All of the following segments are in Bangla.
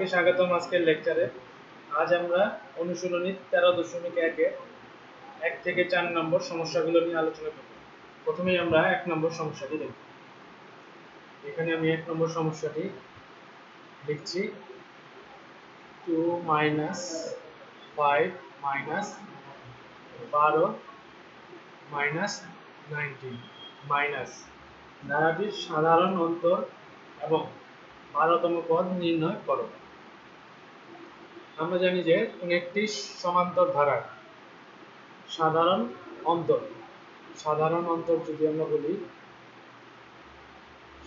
সবাইকে স্বাগতম আজকের লেকচারে আজ আমরা অনুশীলনী তেরো দশমিক একে এক থেকে চার নম্বর সমস্যাগুলো নিয়ে আলোচনা করব। প্রথমেই আমরা এক নম্বর সমস্যাটি দেখব। এখানে আমি এক নম্বর সমস্যাটি লিখছি। টু মাইনাস ফাইভ মাইনাস বারো মাইনাস নাইনটিন মাইনাস। ধারাটির সাধারণ অন্তর এবং বারোতম পদ নির্ণয় করো। আমরা জানি যে কোন একটি সমান্তর ধারার সাধারণ অন্তর। সাধারণ অন্তর যদি আমরা বলি,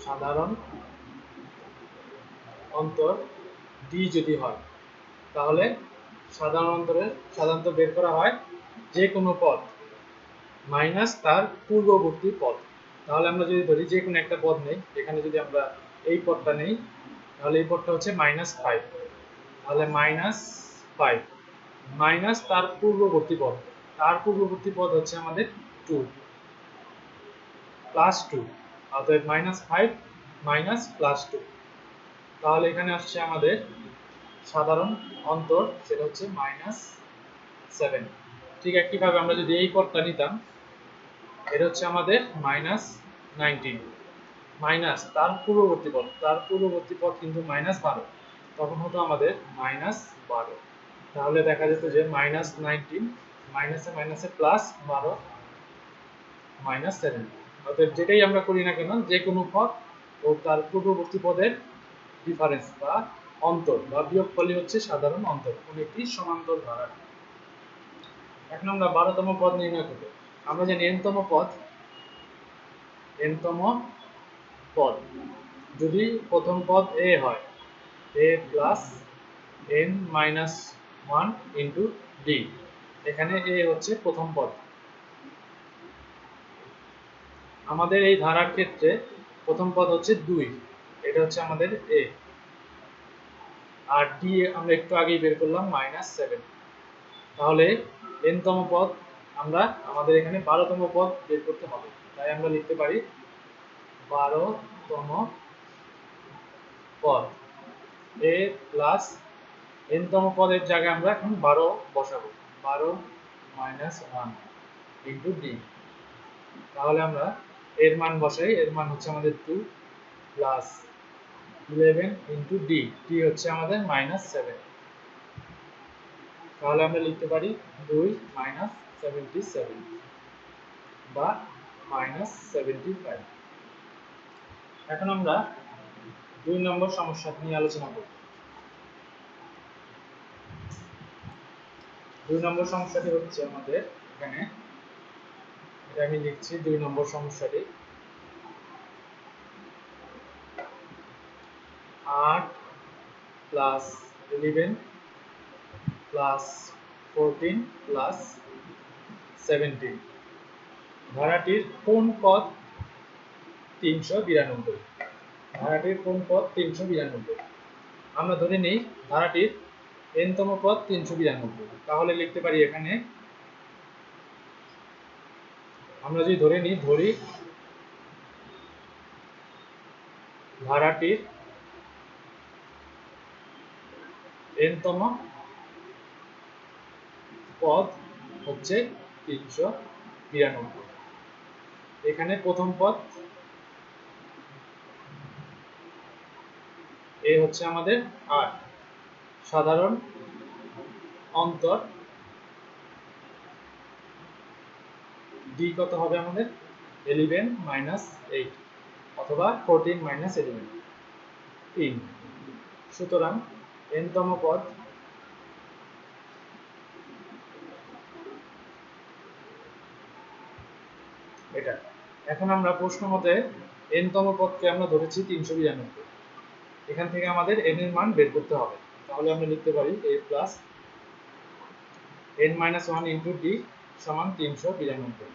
সাধারণ অন্তর ডি যদি হয়, তাহলে সাধারণ অন্তরের সাধারণত বের করা হয় যে কোনো পদ মাইনাস তার পূর্ববর্তী পদ। তাহলে আমরা যদি ধরি যে কোনো একটা পদ নেই, এখানে যদি আমরা এই পদটা নেই, তাহলে এই পদটা হচ্ছে মাইনাস ফাইভ তাহলে মাইনাস ফাইভ মাইনাস তার পূর্ববর্তী পদ। তার পূর্ববর্তী পদ হচ্ছে আমাদের টু প্লাস টু অর্থাৎ minus five minus plus two তাহলে এখানে আসছে আমাদের সাধারণ অন্তর, সেটা হচ্ছে মাইনাস সেভেন ঠিক একইভাবে আমরা যদি এই পদটা নিতাম, এটা হচ্ছে আমাদের মাইনাস নাইনটিন মাইনাস তার পূর্ববর্তী পদ। তার পূর্ববর্তী পদ কিন্তু মাইনাস বারো। তখন হতো আমাদের মাইনাস বারো। তাহলে দেখা যেত যে মাইনাস নাইনটিন মাইনাসে মাইনাসে প্লাস বারো মাইনাস সেভেন অর্থাৎ যেটাই আমরা করি না কেন, যে কোনো পদ ও তার পূর্ববর্তী পদের ডিফারেন্স বা অন্তর বা বিয়োগফলই হচ্ছে সাধারণ অন্তর, কোন একটি সমান্তর ধারা এখন আমরা বারোতম পদ নির্ণয় করব আমরা জানি এনতম পদ এনতম পদ। যদি প্রথম পদ এ হয় a plus n minus one into d এখানে এ হচ্ছে প্রথম পদ। আমাদের এই ধারার ক্ষেত্রে প্রথম পদ হচ্ছে দুই। এটা হচ্ছে আমাদের এ আর ডি আমরা একটু আগেই বের করলাম মাইনাস সেভেন তাহলে এনতম পদ আমরা, আমাদের এখানে বারোতম পদ বের করতে হবে। তাই আমরা লিখতে পারি বারোতম পদ। এ প্লাস এনতম পদের জায়গায় আমরা এখন বারো বসাবো। বারো মাইনাস ওয়ান ইন্টু ডি তাহলে আমরা এর মান বসাই। এর মান হচ্ছে আমাদের two plus eleven into d d হচ্ছে আমাদের মাইনাস সেভেন তাহলে আমরা লিখতে পারি দুই মাইনাস সেভেন্টি সেভেন বা মাইনাস সেভেন্টি ফাইভ এখন আমরা দুই নম্বর সমস্যা নিয়ে আলোচনা করব। দুই নম্বর সমস্যাটি হচ্ছে আমাদের এখানে, এটা আমি লিখছি, দুই নম্বর সমস্যাটি। আট plus eleven plus fourteen plus seventeen. ধারাটির কোন পদ তিনশো বিরানব্বই? ধারাটির কোন পদ তিনশো বিরানব্বই? আমরা ধরে নিই ধারাটির এনতম পদ তিনশো বিরানব্বই। তাহলে লিখতে পারি এখানে, আমরা যদি ধরে নিই, ধরি ধারাটির এনতম পদ হচ্ছে তিনশো বিরানব্বই। এখানে প্রথম পদ এ হচ্ছে আমাদের আট সাধারণ অন্তর। ডি কত হবে আমাদের? এলিভেন মাইনাস এইট অথবা ফোরটিন মাইনাস এলিভেন তিন। সুতরাং এনতম পদ এটা। এখন আমরা প্রশ্ন মতে এনতম পদকে আমরা ধরেছি তিনশো বিরানব্বই। এখান থেকে আমাদের এন এর মান বের করতে হবে। তাহলে আমরা লিখতে পারি a plus n minus one into d সমান তিনশো বিরানব্বই।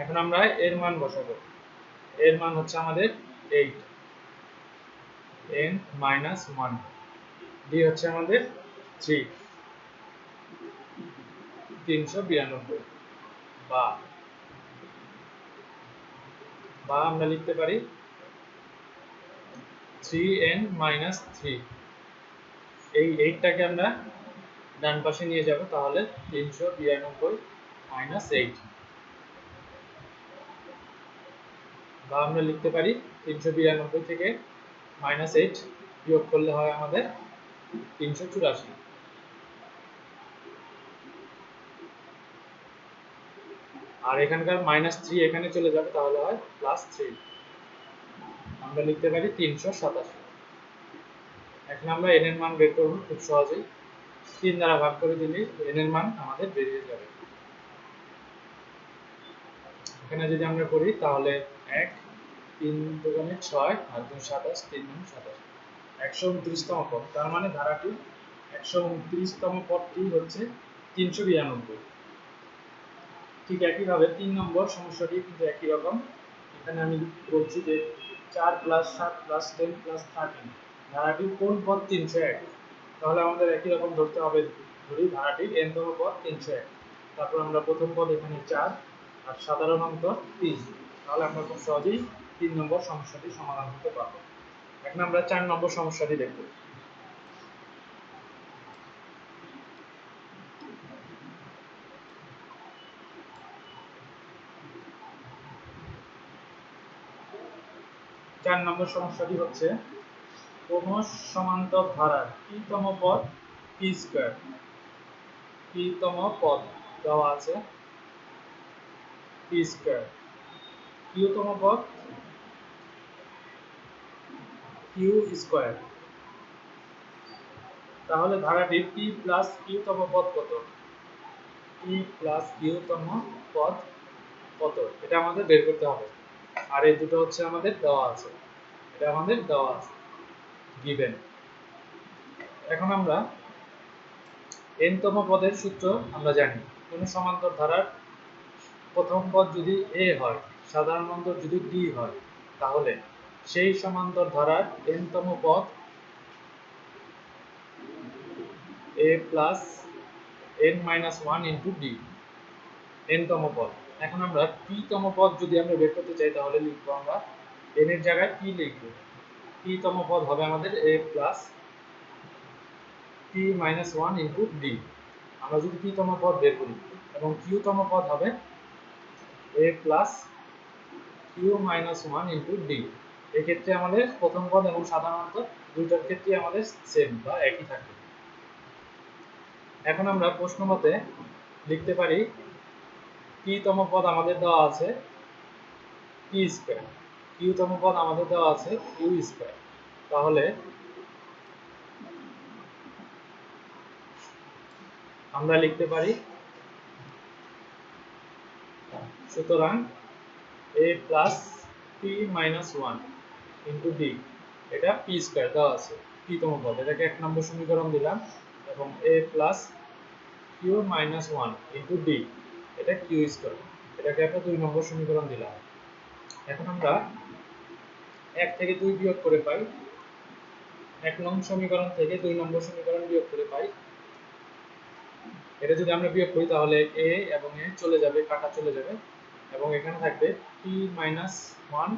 এখন আমরা এর মান বসাবো। এর মান হচ্ছে আমাদের eight n minus one d হচ্ছে আমাদের থ্রি তিনশো বিরানব্বই। বা বা আমরা লিখতে পারি থ্রি এন মাইনাস থ্রি এই এইটটাকে আমরা ডান পাশে নিয়ে যাব, তাহলে তিনশো বিরানব্বই মাইনাস এইট বা আমরা লিখতে পারি তিনশো বিরানব্বই থেকে মাইনাস এইট বিয়োগ করলে হয় আমাদের তিনশো চুরাশি। আর এখানকার মাইনাস থ্রি এখানে চলে যাবে, তাহলে হয় প্লাস থ্রি আমরা লিখতে পারি তিনশো সাতাশি। এখন আমরা এন এর মান বের করব খুব সহজেই। তিন দ্বারা ভাগ করে দিলে এন এর মান আমাদের বেরিয়ে যাবে। এখানে যদি আমরা করি, তাহলে এক, তিন দোকানে ছয়, আর দুই সাতাশ, তিন দুই সাতাশ। একশো উনত্রিশতম পদ। তার মানে ধারাটি একশো উনত্রিশতম পদটি হচ্ছে তিনশো বিরানব্বই। ঠিক একইভাবে তিন নম্বর সমস্যাটি কিন্তু একই রকম। এখানে আমি বলছি যে চার প্লাস সাত প্লাস টেন প্লাস থার্টিন ধারাটির কোন পদ তিনশো এক? তাহলে আমাদের একই রকম ধরতে হবে ধরি ধারাটির এনতম পদ তিনশো এক। তারপর আমরা প্রথম পদ এখানে চার আর সাধারণ অন্তর তিন। তাহলে আমরা খুব সহজেই তিন নম্বর সমস্যাটি সমাধান করতে পারব। এখন আমরা চার নম্বর সমস্যাটি দেখব চার নম্বর সমস্যাটি হচ্ছে কোন সমান্তর ধারার তম পদ পি স্কয়ার তম পদ দেওয়া আছে পি স্কয়ার তম পদ? কিউ স্কয়ার তাহলে ধারাটির পি প্লাস কিউ তম পদ কত? পি প্লাস কিউ তম পদ কত? এটা আমাদের বের করতে হবে। আর এই দুটো হচ্ছে আমাদের দেওয়া আছে। এটা আমাদের দেওয়া আছে গিভেন এখন আমরা n তম পদের সূত্র আমরা জানি, কোন সমান্তর ধারার প্রথম পদ যদি a হয়, সাধারণ অন্তর যদি d হয়, তাহলে সেই সমান্তর ধারার n তম পদ a plus n minus one into d n তম পদ। এখন আমরা p তম পদ যদি আমরা বের করতে চাই, তাহলে লিখব আমরা n এর জায়গায় p লিখব। P তম পদ হবে আমাদের a plus p minus one into d আমরা যদি p তম পদ বের করি, এবং q তম পদ হবে a plus q minus one into d এক্ষেত্রে আমাদের প্রথম পদ এবং সাধারণত দুইটার ক্ষেত্রে আমাদের সেম বা একই থাকবে। এখন আমরা প্রশ্ন মতে লিখতে পারি p তম পদ আমাদের দেওয়া আছে? P স্কয়ার q তম পদ আমাদের দেওয়া আছে? Q স্কয়ার তাহলে আমরা লিখতে পারি, সুতরাং a plus p minus one into d এটা পি স্কোয়ার দেওয়া আছে পি তম পদ। এটাকে এক নম্বর সমীকরণ দিলাম, এবং a plus q minus one into d এটা কিউ স্কোয়ার এটাকে একটা দুই নম্বর সমীকরণ দিলাম। এখন আমরা এক থেকে দুই বিয়োগ করে পাই, এক নং সমীকরণ থেকে দুই নম্বর সমীকরণ বিয়োগ করে পাই। এটা যদি আমরা বিয়োগ করি, তাহলে এ এবং এ চলে যাবে, কাটা চলে যাবে। এবং এখানে থাকবে p minus one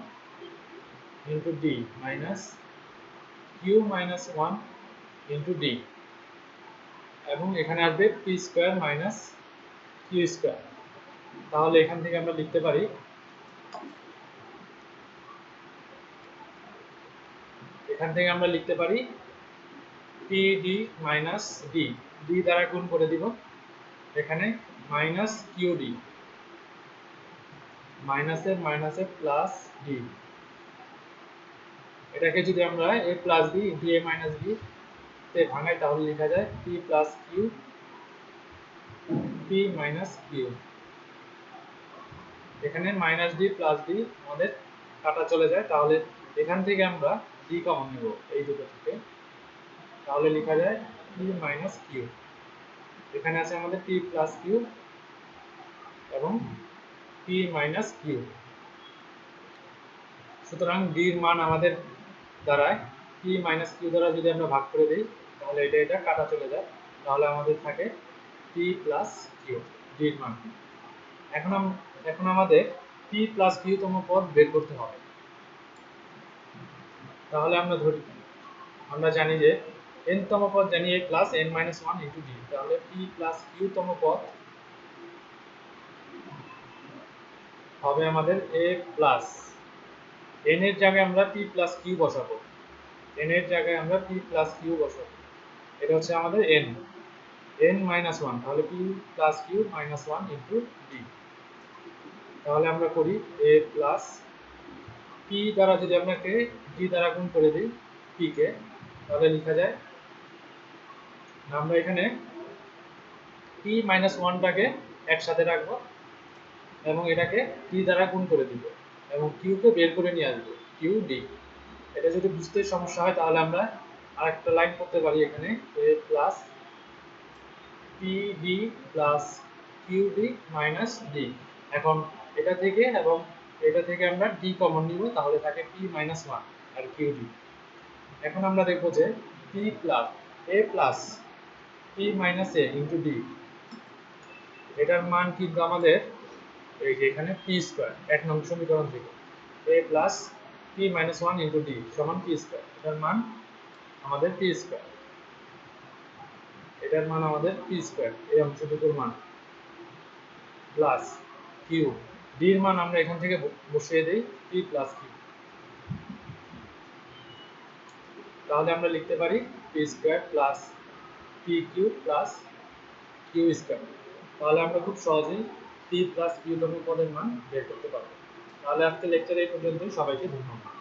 into d minus q minus one into d এবং এখানে আসবে p square minus q square তাহলে এখান থেকে আমরা লিখতে পারি এখান থেকে আমরা লিখতে পারি p d minus d d দ্বারা গুণ করে দিব। এখানে মাইনাস কিউ ডি মাইনাসের মাইনাসে প্লাস ডি এটাকে যদি আমরা a plus b d a minus b তে ভাঙাই, তাহলে লেখা যায় p plus q p minus q এখানে মাইনাস ডি প্লাস ডি আমাদের কাটা চলে যায়। তাহলে এখান থেকে আমরা ডি কমন নেব এই দুটো থেকে। তাহলে লেখা যায় পি মাইনাস কিউ এখানে আছে আমাদের পি প্লাস কিউ এবং পি মাইনাস কিউ সুতরাং ডির মান আমাদের দ্বারায় পি মাইনাস কিউ দ্বারা যদি আমরা ভাগ করে দিই, তাহলে এটা এটা কাটা চলে যায়। তাহলে আমাদের থাকে পি প্লাস কিউ ডির মান এখন এখন আমাদের পি প্লাস কিউ তম পদ বের করতে হবে। তাহলে আমরা ধরি, আমরা জানি যে n তম পদ জানি a plus n minus one into d তাহলে p প্লাস কিউ তম পদ হবে আমাদের a প্লাস n এর জায়গায় আমরা p প্লাস কিউ বসাবো। N এর জায়গায় আমরা p প্লাস কিউ বসাবো। এটা হচ্ছে আমাদের n n মাইনাস ওয়ান তাহলে p plus q minus one into d তাহলে আমরা করি a প্লাস p দ্বারা যদি আপনাকে d দ্বারা গুণ করে দিই, p কে, তাহলে লেখা যায়, আমরা এখানে p মাইনাস ওয়ানটাকে একসাথে রাখব এবং এটাকে t দ্বারা গুণ করে দিব এবং q কে বের করে নিয়ে আসব, q, d এটা যদি বুঝতে সমস্যা হয়, তাহলে আমরা আরেকটা লাইন করতে পারি এখানে, a plus d plus d minus d এখন এটা থেকে এবং এটা থেকে আমরা d কমন নিব, তাহলে থাকে p মাইনাস ওয়ান আর d এখন আমরা দেখব যে p plus a plus p minus a into d, এটার মান কিন্তু আমাদের এই যে এখানে p স্কয়ার এক নম্বর সমীকরণ থেকে। A plus p minus one into d সমান p স্কয়ার এটার মান আমাদের p স্কয়ার এটার মান আমাদের পি স্কয়ার এই অংশটুকুর মান। প্লাস কিউ এর মান আমরা এখান থেকে বসিয়ে দেই পি প্লাস কিউ তাহলে আমরা লিখতে পারি p square plus p q plus q square তাহলে আমরা খুব সহজেই পি প্লাস কিউ তম পদের মান বের করতে পারব। তাহলে আজকে লেকচার এই পর্যন্তই, সবাইকে ধন্যবাদ।